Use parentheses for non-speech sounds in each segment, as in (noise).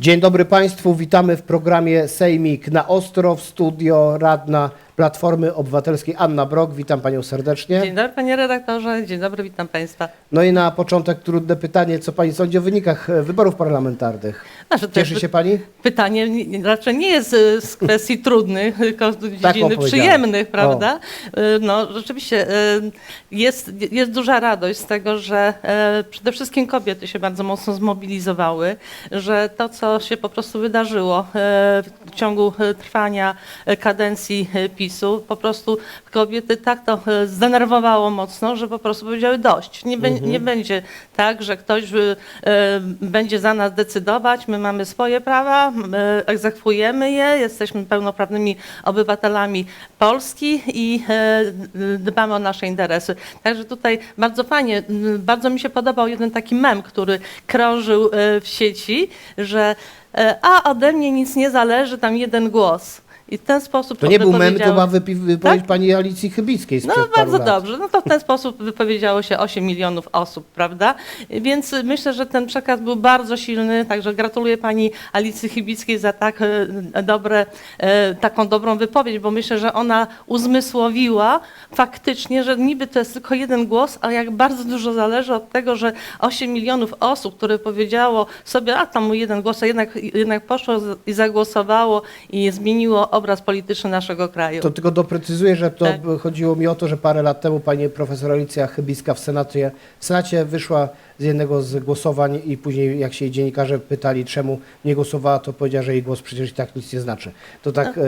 Dzień dobry Państwu, witamy w programie Sejmik na Ostro w studio radna Platformy Obywatelskiej Anna Brok. Witam Panią serdecznie. Dzień dobry panie redaktorze, dzień dobry, witam państwa. No i na początek trudne pytanie, co Pani sądzi o wynikach e, wyborów parlamentarnych? Znaczy, Cieszy się Pani? Pytanie nie- raczej nie jest e, z kwestii trudnych, (laughs) tylko z dziedziny powiedziałem. przyjemnych, prawda? E, No rzeczywiście jest, jest duża radość z tego, że przede wszystkim kobiety się bardzo mocno zmobilizowały, że to, co się po prostu wydarzyło w ciągu trwania kadencji e, PiSu, po prostu kobiety tak to e, zdenerwowało mocno, że po prostu powiedziały dość. Nie, bę- nie będzie tak, że ktoś e, e, będzie za nas decydować, my mamy swoje prawa, my egzekwujemy je, jesteśmy pełnoprawnymi obywatelami Polski i e, dbamy o nasze interesy. Także tutaj bardzo fajnie, bardzo mi się podobał jeden taki mem, który krążył e, w sieci, że e, a ode mnie nic nie zależy, tam jeden głos. I w ten sposób To nie był mem, to była wypi- wypowiedź Tak? Pani Alicji Chybickiej no paru bardzo lat. dobrze. No to w ten sposób wypowiedziało się 8 milionów osób, prawda? Więc myślę, że ten przekaz był bardzo silny, także gratuluję pani Alicji Chybickiej za tak e, dobre, e, taką dobrą wypowiedź, bo myślę, że ona uzmysłowiła faktycznie, że niby to jest tylko jeden głos, a jak bardzo dużo zależy od tego, że 8 milionów osób, które powiedziało sobie, a tam mój jeden głos, a jednak, jednak poszło i zagłosowało i zmieniło obraz polityczny naszego kraju. To tylko doprecyzuję, że to Tak. chodziło mi o to, że parę lat temu pani profesor Alicja Chybicka w Senacie, w Senacie wyszła z jednego z głosowań i później jak się jej dziennikarze pytali, czemu nie głosowała, to powiedziała, że jej głos przecież i tak nic nie znaczy. To tak, e,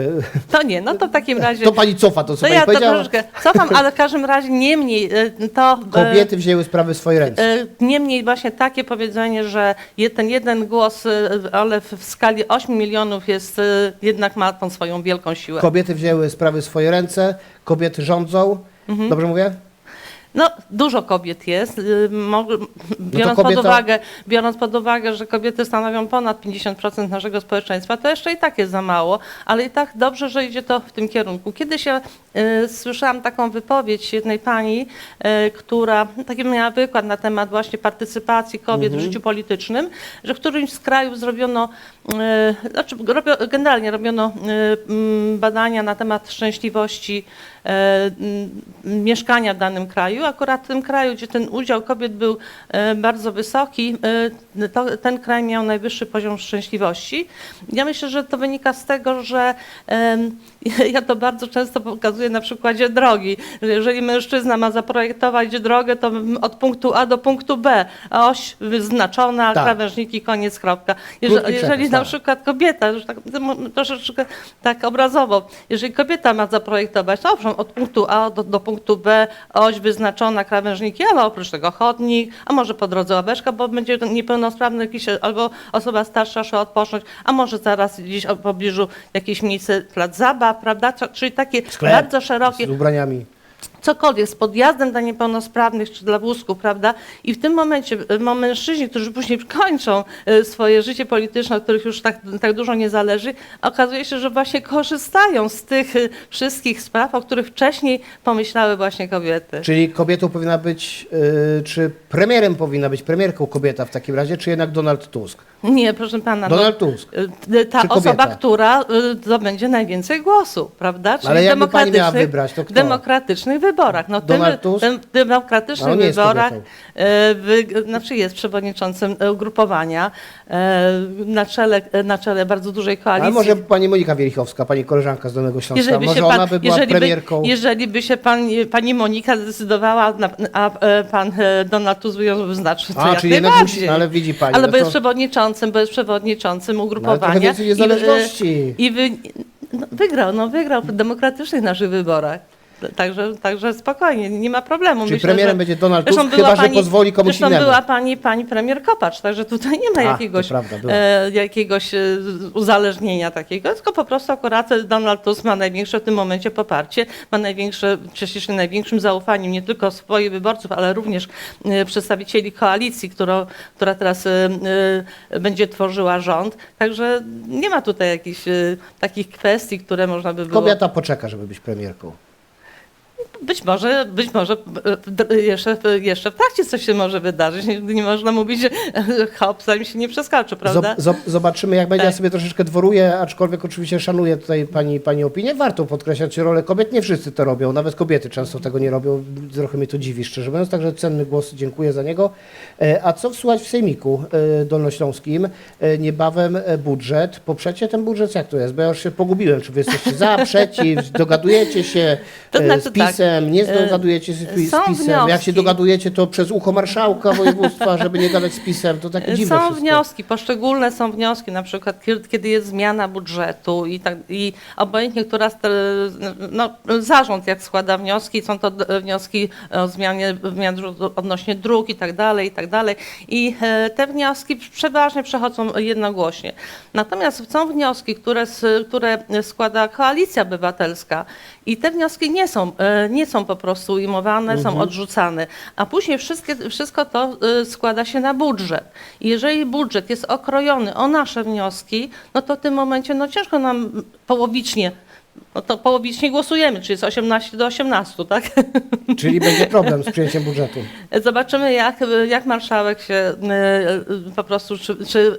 To nie, no to w takim razie... to pani cofa to, co To pani ja to powiedziała. troszeczkę cofam, ale w każdym razie niemniej e, to... e, Kobiety wzięły sprawy w swoje ręce. e, Niemniej właśnie takie powiedzenie, że ten jeden głos, e, ale w skali 8 milionów jest, e, jednak ma tą swoją wielką siłę. Kobiety wzięły sprawy w swoje ręce, kobiety rządzą. Mhm. Dobrze mówię? No, dużo kobiet jest. y, mo- Biorąc, kobieta- pod uwagę, biorąc pod uwagę, że kobiety stanowią ponad 50% naszego społeczeństwa, to jeszcze i tak jest za mało, ale i tak dobrze, że idzie to w tym kierunku. Kiedyś ja słyszałam taką wypowiedź jednej pani, y, która taki miała wykład na temat właśnie partycypacji kobiet w życiu politycznym, że w którymś z krajów zrobiono, y, znaczy generalnie robiono badania na temat szczęśliwości e, mieszkania w danym kraju. Akurat w tym kraju, gdzie ten udział kobiet był e, bardzo wysoki, e, to, ten kraj miał najwyższy poziom szczęśliwości. Ja myślę, że to wynika z tego, że ja to bardzo często pokazuję na przykładzie drogi, że jeżeli mężczyzna ma zaprojektować drogę, to od punktu A do punktu B, oś wyznaczona, Tak. krawężniki, koniec, kropka. Jeżeli przepis, na tak. przykład kobieta, już tak, troszeczkę tak obrazowo, jeżeli kobieta ma zaprojektować, to owszem, od punktu A do, do punktu B oś wyznaczona, krawężniki, ale oprócz tego chodnik, a może po drodze ławeczka, bo będzie niepełnosprawny jakiś, albo osoba starsza szła odpocząć, a może zaraz gdzieś w pobliżu jakieś miejsce, plac zabaw, prawda? Co- Czyli takie Sklep bardzo szerokie, z ubraniami. Cokolwiek, z podjazdem dla niepełnosprawnych czy dla wózków, prawda? I w tym momencie e, mężczyźni, którzy później (laughs) kończą e, swoje życie polityczne, od których już tak, tak dużo nie zależy, okazuje się, że właśnie korzystają z tych e, wszystkich spraw, o których wcześniej pomyślały właśnie kobiety. Czyli kobietą powinna być, czy premierem powinna być premierką kobieta w takim razie, czy jednak Donald Tusk? Nie, proszę pana. no, Donald Tusk. e, Ta osoba, która zdobędzie najwięcej głosów, prawda? Czyli Ale jakby pani miała wybrać, to kto? Demokratycznych wyborach. No, tym, tym, jest wyborach, e, wy, znaczy jest przewodniczącym ugrupowania e, na, czele, na czele bardzo dużej koalicji. Ale może pani Monika Wielichowska, pani koleżanka z Dolnego Śląska, Jeżeli by, może się ona pan, by była jeżeli, by, premierką? jeżeli by się pan, pani Monika zdecydowała, a e, pan Donald Tusk by ją wyznaczył, to A, jak czyli najbardziej. musi, no ale widzi pani. Ale no bo jest to, przewodniczącym, bo jest przewodniczącym no, ale ugrupowania. I, i wy, no, wygrał, no wygrał w demokratycznych naszych wyborach. Także, także spokojnie, nie ma problemu. Czyli Myślę, premierem że- będzie Donald Tusk, była chyba że pozwoli komuś Zresztą innemu. była pani, pani premier Kopacz, także tutaj nie ma A, to jakiegoś, prawda, była. e, jakiegoś e, uzależnienia takiego, tylko po prostu akurat Donald Tusk ma największe w tym momencie poparcie, ma największe, się największym zaufaniem nie tylko swoich wyborców, ale również e, przedstawicieli koalicji, którą, która teraz e, e, będzie tworzyła rząd. Także nie ma tutaj jakichś e, takich kwestii, które można by było... Kobieta poczeka, żeby być premierką. Być może, być może e, d- jeszcze, jeszcze w trakcie coś się może wydarzyć. Nie można mówić, że hop, zanim się nie przeskoczy, prawda? Zob- zob- Zobaczymy, jak będzie. Ja Tak. sobie troszeczkę dworuję, aczkolwiek oczywiście szanuję tutaj pani, pani opinię. Warto podkreślać rolę kobiet. Nie wszyscy to robią, nawet kobiety często tego nie robią. Trochę mnie to dziwi, szczerze mówiąc. Także cenny głos, dziękuję za niego. E, A co słuchać w Sejmiku e, Dolnośląskim? E, Niebawem e, budżet. Poprzecie ten budżet? Jak to jest? Bo ja już się pogubiłem. Czy wy jesteście za, przeciw, dogadujecie się To e, znaczy z PiSem, nie tak, e, dogadujecie się z są PiSem? Jak się wnioski. dogadujecie, to przez ucho marszałka województwa, żeby nie gadać z PiSem. To takie dziwne Są wszystko. wnioski, poszczególne są wnioski, na przykład kiedy- jest zmiana budżetu i, tak, i obojętnie, która no, zarząd jak składa wnioski, są to wnioski o zmianie zmian odnośnie dróg i tak dalej, i tak dalej. I e, te wnioski przeważnie przechodzą jednogłośnie. Natomiast są wnioski, które, które składa Koalicja Obywatelska i te wnioski nie są, e, nie są po prostu ujmowane, są odrzucane, a później wszystkie, wszystko to e, składa się na budżet. Jeżeli budżet jest okrojony o nasze wnioski, no to w tym momencie no ciężko nam połowicznie, no to połowicznie głosujemy, czyli jest 18 do 18, tak? (laughs) Czyli będzie problem z przyjęciem budżetu. Zobaczymy, jak, jak marszałek się e, po prostu, czy, czy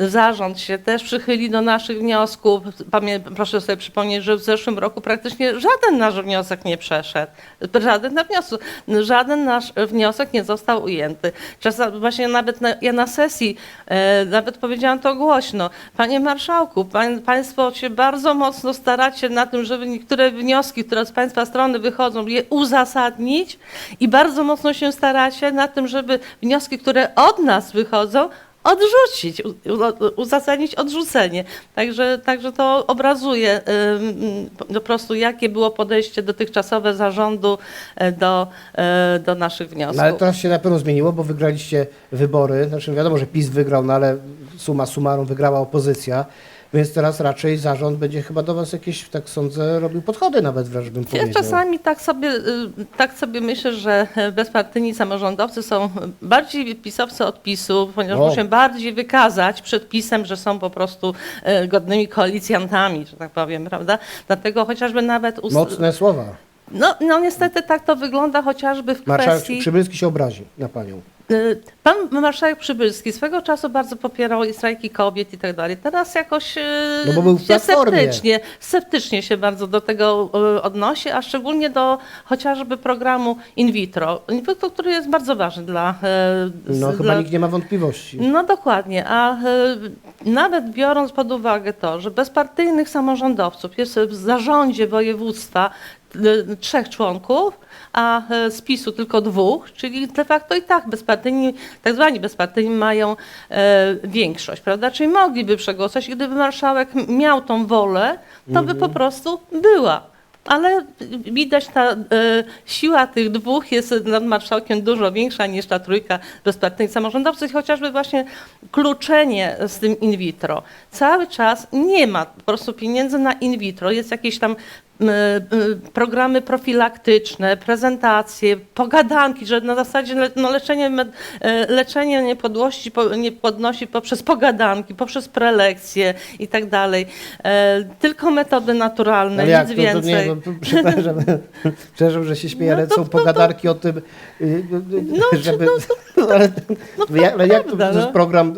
e, zarząd się też przychyli do naszych wniosków. Pamię, proszę sobie przypomnieć, że w zeszłym roku praktycznie żaden nasz wniosek nie przeszedł. Żaden, na wniosek, żaden nasz wniosek nie został ujęty. Czasem właśnie nawet na, ja na sesji e, nawet powiedziałam to głośno. Panie marszałku, pań, państwo się bardzo mocno staracie na tym, żeby niektóre wnioski, które z państwa strony wychodzą, je uzasadnić i bardzo mocno się staracie na tym, żeby wnioski, które od nas wychodzą, odrzucić, uzasadnić odrzucenie. Także, także to obrazuje po prostu, jakie było podejście dotychczasowe zarządu e, do, e, do naszych wniosków. No ale teraz się na pewno zmieniło, bo wygraliście wybory. Znaczy wiadomo, że PiS wygrał, no ale suma summarum wygrała opozycja. Więc teraz raczej zarząd będzie chyba do was jakieś, tak sądzę, robił podchody nawet wręcz bym Ja powiedział. czasami tak sobie, y, tak sobie myślę, że bezpartyjni samorządowcy są bardziej pisowcy od PiSu, ponieważ O. muszą bardziej wykazać przed PiSem, że są po prostu e, godnymi koalicjantami, że tak powiem, prawda? Dlatego chociażby nawet... ust- Mocne słowa. No, no niestety tak to wygląda chociażby w Marszałek kwestii... Przybylski się obrazi na panią. Y, Pan marszałek Przybylski swego czasu bardzo popierał strajki kobiet i tak dalej. Teraz jakoś y, No bo był się sceptycznie, sceptycznie się bardzo do tego y, odnosi, a szczególnie do chociażby programu in vitro, in vitro który jest bardzo ważny dla... No z- chyba dla nikt nie ma wątpliwości. no dokładnie, a nawet biorąc pod uwagę to, że bezpartyjnych samorządowców jest w zarządzie województwa trzech członków, a y, z PiSu tylko dwóch, czyli de facto i tak bezpartyjni, tak zwani bezpartyjni mają e, większość, prawda? Czyli mogliby przegłosować, i gdyby marszałek miał tą wolę, to by po prostu była. Ale widać, ta e, siła tych dwóch jest nad marszałkiem dużo większa niż ta trójka bezpartyjnych samorządowców, chociażby właśnie kluczenie z tym in vitro. Cały czas nie ma po prostu pieniędzy na in vitro, jest jakieś tam programy profilaktyczne, prezentacje, pogadanki, że na zasadzie no leczenie, e, leczenie niepodłości po, nie podnosi poprzez pogadanki, poprzez prelekcje i tak dalej. E, Tylko metody naturalne, jak nic to, to więcej. nie, no, przepraszam, (laughs) przepraszam, że się śmieję, No ale to- są no to- pogadarki o tym, y, y, No, żeby... no (laughs) ale, to jak, ale jak to, prawda, to jest no. program,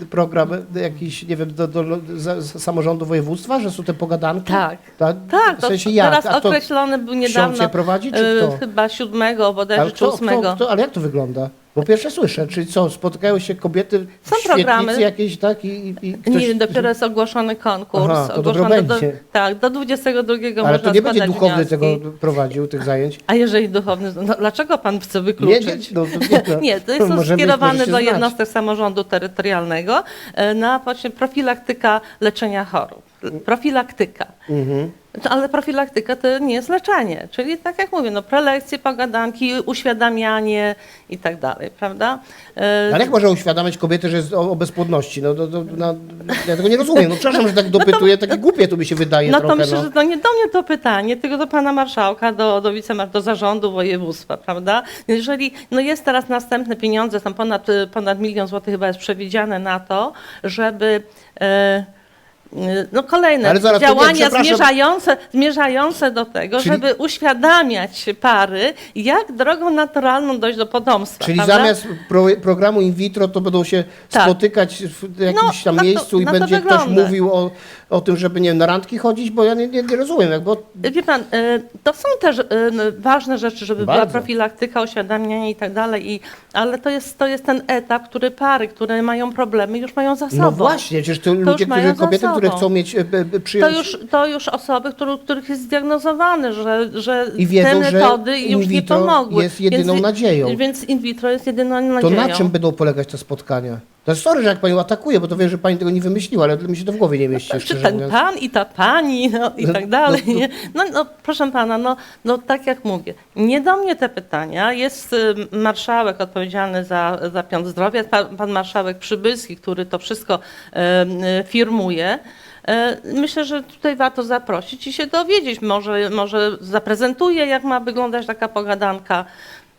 y, y, program jakiś, nie wiem, do, do, za, za samorządu województwa, że są te pogadanki? Tak. Tak, Tak, w to sensie jak? teraz A określony był ksiądz niedawno, je prowadzi, czy e, kto? chyba siódmego, bodajże Ale, czy kto, ósmego. kto, ale jak to wygląda? Bo pierwsze słyszę, czyli co, spotykają się kobiety w Są świetlicy programy. jakiejś, tak? I, i, ktoś, Nie, dopiero jest ogłoszony konkurs. Aha, to ogłoszony do, będzie. tak, do 22 Ale można to nie będzie składać duchowny wnioski. tego prowadził, tych zajęć? A jeżeli duchowny, no dlaczego pan chce wykluczyć? nie, no, to nie, no. (laughs) Nie, to jest to Możemy- skierowane może się do znać. jednostek samorządu terytorialnego e, na właśnie profilaktyka leczenia chorób. Profilaktyka. Mhm. To- Ale profilaktyka to nie jest leczenie, czyli tak jak mówię, no prelekcje, pogadanki, uświadamianie i tak dalej, prawda? E, Ale jak można uświadamiać kobiety, że jest o, o bezpłodności? No, no, no, no, ja tego nie rozumiem. No przepraszam, że tak (laughs) dopytuję, takie głupie to mi się wydaje No to trochę. myślę, no. że to nie do mnie to pytanie, tylko do pana marszałka, do, do wicemar, do zarządu województwa, prawda? Jeżeli no jest teraz następne pieniądze, tam ponad, ponad milion złotych chyba jest przewidziane na to, żeby e, no kolejne to działania przepraszam. zmierzające, zmierzające do tego, Czyli- żeby uświadamiać pary, jak drogą naturalną dojść do potomstwa. Czyli prawda? zamiast pro, programu in vitro to będą się Tak. spotykać w jakimś tam na to- miejscu i to będzie ktoś mówił o, o tym, żeby nie wiem, na randki chodzić, bo ja nie, nie, nie rozumiem, jak, bo Wie pan, y, to są też y, ważne rzeczy, żeby była Bardzo. profilaktyka, uświadamianie i tak dalej, i- ale to jest, to jest ten etap, który pary, które mają problemy, już mają za sobą. no właśnie, przecież to ludzie, już mają którzy, kobiety, które chcą mieć, e, e, e, To przyjąć już, to już osoby, który, których jest zdiagnozowane, że, że I wiedzą, te że metody in już nie pomogły. jest jedyną więc, nadzieją. Więc in vitro jest jedyną To nadzieją. na czym będą polegać te spotkania? To sorry, że jak panią atakuje, bo to wiem, że pani tego nie wymyśliła, ale mi się to w głowie nie mieści, Czy ten mówiąc. pan i ta pani no, i No, tak dalej. no, no. No, no, proszę pana, no, no tak jak mówię, nie do mnie te pytania. Jest y, marszałek odpowiedzialny za, za piąt zdrowia, pan, pan marszałek Przybylski, który to wszystko y, y, firmuje. Y, Myślę, że tutaj warto zaprosić i się dowiedzieć. Może, może zaprezentuje, jak ma wyglądać taka pogadanka.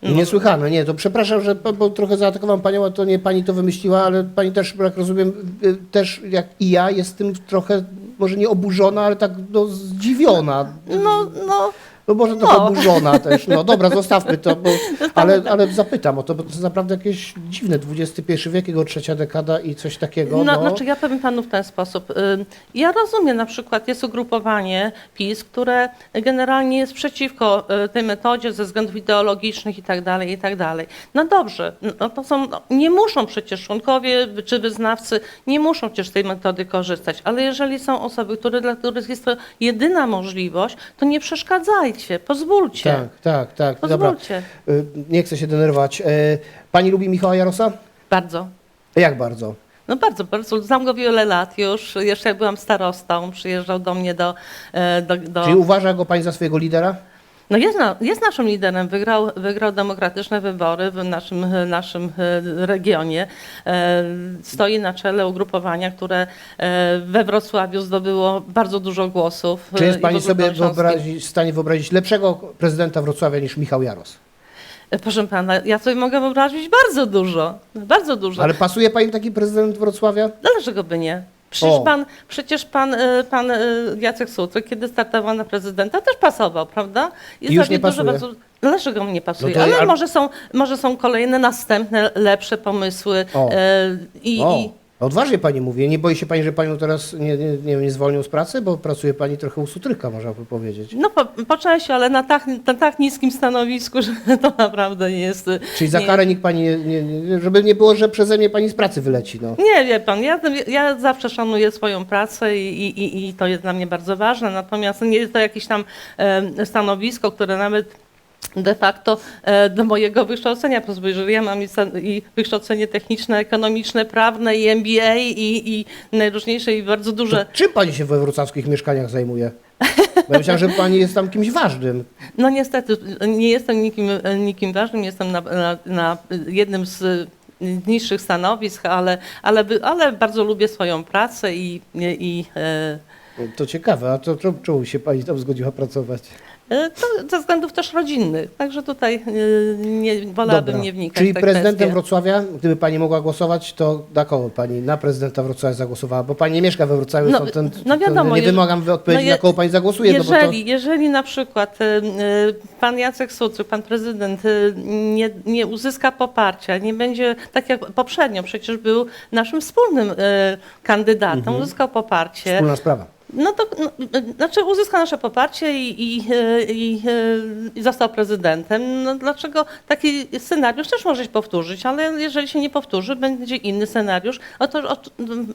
Niesłychane, nie, to przepraszam, że bo, bo trochę zaatakowałem panią, a to nie pani to wymyśliła, ale pani też, jak rozumiem, y, też jak i ja jest tym trochę, może nie oburzona, ale tak no, zdziwiona. No, no, No może trochę No. oburzona też. No dobra, zostawmy to, bo, ale, ale zapytam o to, bo to jest naprawdę jakieś dziwne, XXI wiek, jego trzecia dekada i coś takiego. No, No, Znaczy ja powiem panu w ten sposób. Ja rozumiem na przykład jest ugrupowanie PiS, które generalnie jest przeciwko y, tej metodzie ze względów ideologicznych i tak dalej, i tak dalej. No dobrze, no to są, no, nie muszą przecież członkowie czy wyznawcy, nie muszą przecież tej metody korzystać, ale jeżeli są osoby, które, dla których jest to jedyna możliwość, to nie przeszkadzajcie, pozwólcie. tak, tak, tak. Dobra, Pozwólcie. Y, nie chcę się denerwować. Y, Pani lubi Michała Jarosa? Bardzo. Jak bardzo? No bardzo, bardzo. Znam go wiele lat już. Jeszcze jak byłam starostą, przyjeżdżał do mnie do... e, do, do... Czyli uważa go pani za swojego lidera? No jest, jest naszym liderem, wygrał, wygrał demokratyczne wybory w naszym, naszym e, regionie. E, Stoi na czele ugrupowania, które e, we Wrocławiu zdobyło bardzo dużo głosów. Czy jest pani sobie w stanie wyobrazić lepszego prezydenta Wrocławia niż Michał Jaros? Proszę pana, ja sobie mogę wyobrazić bardzo dużo. Bardzo dużo. Ale pasuje pani taki prezydent Wrocławia? Dlaczego by nie? Przecież O. pan, przecież pan, e, pan e, Jacek Sutry, kiedy startował na prezydenta, też pasował, prawda? I już nie pasuje. Bardzo, dlaczego mu nie pasuje? No to- Ale może, są, może są kolejne, następne, lepsze pomysły. O. E, i, O, i, odważnie pani mówi. Nie boi się pani, że panią teraz nie, nie, nie, nie zwolnią z pracy? Bo pracuje pani trochę u Sutryka, można by powiedzieć. no po, po części, ale na tak, na tak niskim stanowisku, (laughs) że to naprawdę nie jest... Czyli za nie, karę nikt pani, nie, nie, nie, żeby nie było, że przeze mnie pani z pracy wyleci. No. Nie, wie pan, ja, ja zawsze szanuję swoją pracę i, i, i to jest dla mnie bardzo ważne, natomiast nie jest to jakieś tam e, stanowisko, które nawet de facto e, do mojego wykształcenia że ja mam i, wykształcenie techniczne, ekonomiczne, prawne i MBA i, i najróżniejsze i bardzo To duże. czym pani się we wrocławskich mieszkaniach zajmuje? Bo ja myślałem, że pani jest tam kimś ważnym. (laughs) No niestety nie jestem nikim, nikim ważnym, jestem na, na, na jednym z niższych stanowisk, ale, ale, ale bardzo lubię swoją pracę i, i e, To ciekawe, a to czemu się pani tam zgodziła pracować? E, To ze względów też rodzinnych, także tutaj e, nie, wolałabym nie wnikać Czyli w te prezydentem kwestie. Wrocławia, gdyby pani mogła głosować, to na kogo pani na prezydenta Wrocławia zagłosowała? Bo pani nie mieszka we Wrocławiu, No, ten, no wiadomo, ten, nie jeżeli- wymagam odpowiedzi, no je- na kogo pani zagłosuje. no bo to... Jeżeli, jeżeli na przykład e, pan Jacek Sutry, pan prezydent nie, nie uzyska poparcia, nie będzie, tak jak poprzednio przecież był naszym wspólnym kandydatem, Mhm. uzyskał poparcie, Wspólna sprawa. No to no, znaczy uzyska nasze poparcie i, i, e, i, e, i został prezydentem. No dlaczego taki scenariusz też może się powtórzyć, ale jeżeli się nie powtórzy, będzie inny scenariusz. Oto o,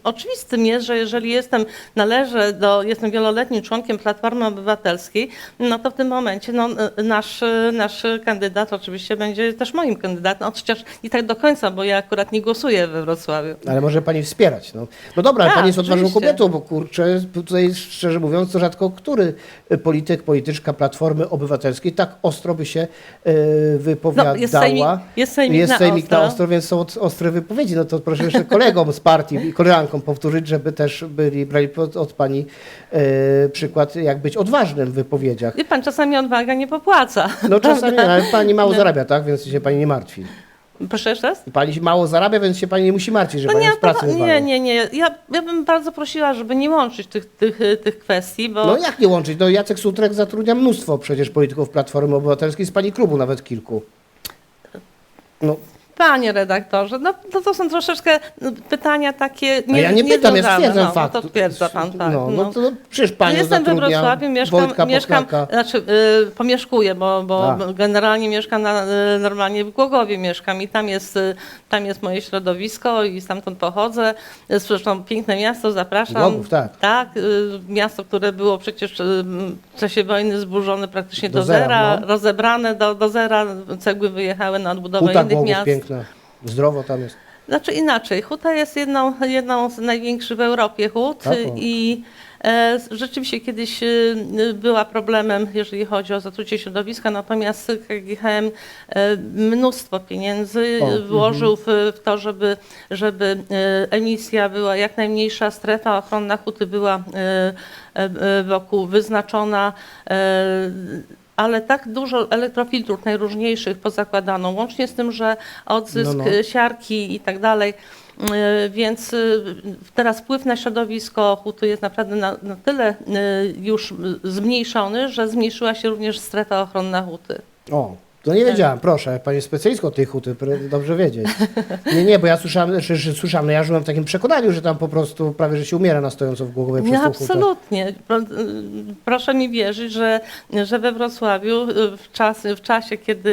oczywistym jest, że jeżeli jestem, należę do, jestem wieloletnim członkiem Platformy Obywatelskiej, no to w tym momencie no, nasz, nasz kandydat oczywiście będzie też moim kandydatem, chociaż i tak do końca, bo ja akurat nie głosuję we Wrocławiu. Ale może pani wspierać. No, no dobra, ale Tak, pani jest odważną oczywiście. kobietą, bo kurczę, tutaj szczerze mówiąc, rzadko który polityk, polityczka Platformy Obywatelskiej tak ostro by się e, wypowiadała. No, jest sejmik, jest sejmik, Jest na, ostro. na ostro, więc są ostre wypowiedzi. No to proszę jeszcze kolegom z partii i koleżankom powtórzyć, żeby też byli, brali od, od pani e, przykład, jak być odważnym w wypowiedziach. Wie pan, czasami odwaga nie popłaca. No czasami, ale pani mało No. zarabia, tak? Więc się pani nie martwi. Proszę jeszcze raz? Pani mało zarabia, więc się pani nie musi martwić, że No pani nie, z pracy to, nie, nie, nie. Ja, ja bym bardzo prosiła, żeby nie łączyć tych, tych, tych kwestii, bo No jak nie łączyć? No Jacek Sutrek zatrudnia mnóstwo przecież polityków Platformy Obywatelskiej, z pani klubu nawet kilku. No, panie redaktorze, no to, to są troszeczkę no, pytania takie no nie ja nie pytam, ja stwierdzam no, fakt. No to twierdza pan, tak. No, no to przecież panią Jestem we Wrocławiu, mieszkam, Wojtka mieszkam znaczy y, pomieszkuję, bo, bo Tak. generalnie mieszkam na, y, normalnie w Głogowie mieszkam i tam jest, y, tam jest moje środowisko i stamtąd pochodzę. Zresztą piękne miasto, zapraszam. Głogów, tak. Tak, y, miasto, które było przecież y, w czasie wojny zburzone praktycznie do, Do zera, no. rozebrane do, do zera, cegły wyjechały na odbudowę innych Głogów miast. Zdrowo tam jest. Znaczy inaczej, huta jest jedną, jedną z największych w Europie hut Tak, i e, rzeczywiście kiedyś e, była problemem, jeżeli chodzi o zatrucie środowiska, natomiast KGHM e, mnóstwo pieniędzy O, mhm. włożył w, w to, żeby, żeby e, emisja była jak najmniejsza, strefa ochronna huty była e, e, wokół wyznaczona. Ale tak dużo elektrofiltrów najróżniejszych pozakładano, łącznie z tym, że odzysk No, no. y, siarki i tak dalej. y, Więc y, teraz wpływ na środowisko huty jest naprawdę na, na tyle już zmniejszony, że zmniejszyła się również strefa ochronna huty. O, to nie wiedziałam, proszę, pani jest specjalistką tej huty, pr- dobrze wiedzieć. Nie, nie, bo ja słyszałem, że, że słyszałem, no ja żyłem w takim przekonaniu, że tam po prostu prawie, że się umiera na stojąco w Głogowie przez No, tą hutę. absolutnie. Pro- y, Proszę mi wierzyć, że, że we Wrocławiu y, w, czas, w czasie, kiedy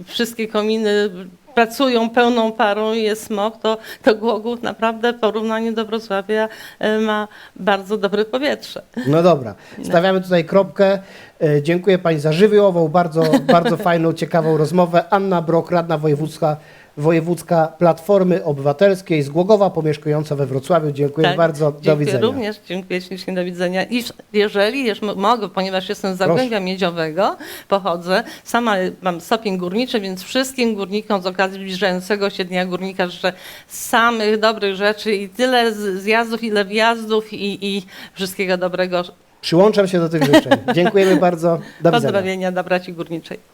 y, wszystkie kominy pracują pełną parą i jest smog, to, to Głogów naprawdę w porównaniu do Wrocławia y, ma bardzo dobre powietrze. No dobra, stawiamy tutaj kropkę. E, Dziękuję Pani za żywiołową, bardzo, bardzo fajną, ciekawą rozmowę. Anna Brok, radna wojewódzka, wojewódzka Platformy Obywatelskiej z Głogowa, pomieszkująca we Wrocławiu. Dziękuję Tak, bardzo, do dziękuję widzenia. również, dziękuję ślicznie, do widzenia. I jeżeli już mogę, ponieważ jestem z Zagłębia Miedziowego, pochodzę, sama mam stopień górniczy, więc wszystkim górnikom z okazji zbliżającego się Dnia Górnika życzę samych dobrych rzeczy i tyle zjazdów, ile wjazdów i, i wszystkiego dobrego. Przyłączam się do tych życzeń. Dziękujemy bardzo, do (laughs) widzenia. Pozdrowienia dla braci górniczej.